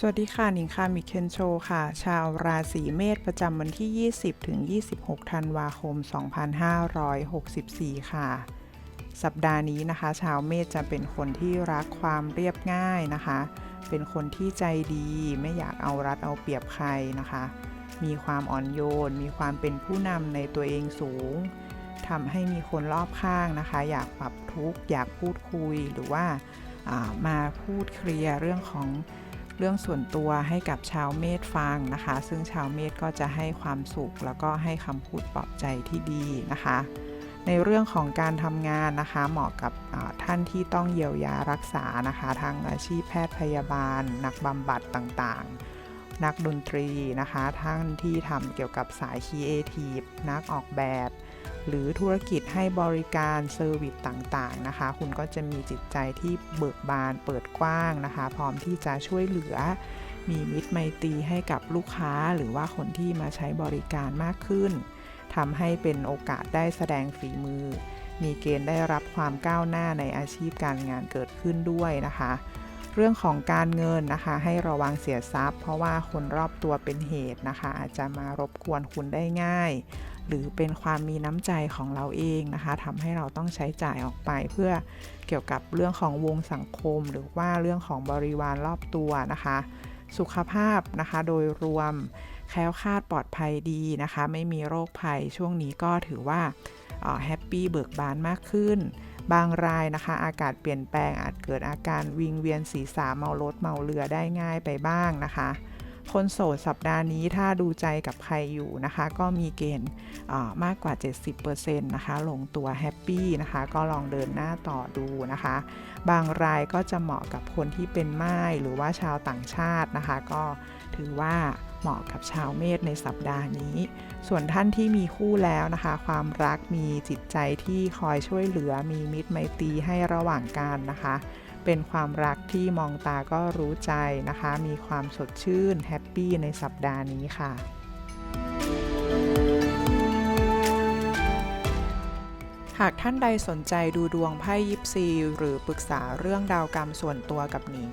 สวัสดีค่ะหนิงค่ะมิเคนโชค่ะ ชาวราศีเมษประจำวันที่ 20 ถึง 26 ธันวาคม 2564 ค่ะ สัปดาห์นี้นะคะ ชาวเมษจะเป็นคนที่รักความเรียบง่ายนะคะ เป็นคนที่ใจดีไม่อยากเอารัดเอาเปรียบใครนะคะ มีความอ่อนโยน มีความเป็นผู้นำในตัวเองสูงทำให้มีคนรอบข้างนะคะ อยากปรับทุกข์อยากพูดคุยหรือว่าอ่ามาพูดเคลียร์เรื่องของ เรื่องส่วนตัวให้กับชาวเมษฟังนะคะ ซึ่งชาวเมษก็จะให้ความสุข แล้วก็ให้คำพูดปลอบใจที่ดีนะคะ ในเรื่องของการทำงานนะคะ เหมาะกับท่านที่ต้องเยียวยารักษานะคะทางอาชีพแพทย์พยาบาล นักบำบัดต่างๆ นักดนตรีนะคะ ท่านที่ทำเกี่ยวกับสายครีเอทีฟนักออกแบบ หรือธุรกิจให้บริการเซอร์วิสต่างๆนะคะ คุณก็จะมีจิตใจที่เบิกบานเปิดกว้างนะคะ พร้อมที่จะช่วยเหลือ มีมิตรไมตรีให้กับลูกค้า หรือว่าคนที่มาใช้บริการมากขึ้นทำให้เป็นโอกาสได้แสดงฝีมือ มีเกณฑ์ได้รับความก้าวหน้าในอาชีพการงานเกิดขึ้นด้วยนะคะ เรื่องของการเงินนะคะ ให้ระวังเสียทรัพย์ เพราะว่าคนรอบตัวเป็นเหตุนะคะ อาจจะมารบกวนคุณได้ง่าย หรือเป็นความมีน้ำใจของเราเองนะคะทำให้เราต้องใช้จ่ายออกไปเพื่อเกี่ยวกับเรื่องของวงสังคม หรือว่าเรื่องของบริวารรอบตัวนะคะ สุขภาพนะคะโดยรวมแคล้วคลาดปลอดภัยดีนะคะ ไม่มีโรคภัยช่วงนี้ก็ถือว่า แฮปปี้เบิกบานมากขึ้น บางรายนะคะ อากาศเปลี่ยนแปลงอาจเกิดอาการวิงเวียนศีรษะเมารถเมาเรือได้ง่ายไปบ้างนะคะคนโสดสัปดาห์นี้ถ้าดูใจกับใครอยู่นะคะ ก็มีเกณฑ์มากกว่า 70%นะคะ ลงตัวแฮปปี้นะคะ ก็ลองเดินหน้าต่อดูนะคะ บางรายก็จะเหมาะกับคนที่เป็นไม้หรือว่าชาวต่างชาตินะคะ ก็ถือว่า เหมาะกับชาวเมษในสัปดาห์นี้ ส่วนท่านที่มีคู่แล้วนะคะ ความรักมีจิตใจที่คอยช่วยเหลือมีมิตรไมตรีให้ระหว่างกันนะคะ เป็นความรักที่มองตาก็รู้ใจนะคะ มีความสดชื่นแฮปปี้ในสัปดาห์นี้ค่ะหากท่านใดสนใจดูดวงไพ่ยิปซี หรือปรึกษาเรื่องดาวกรรมส่วนตัวกับหนิง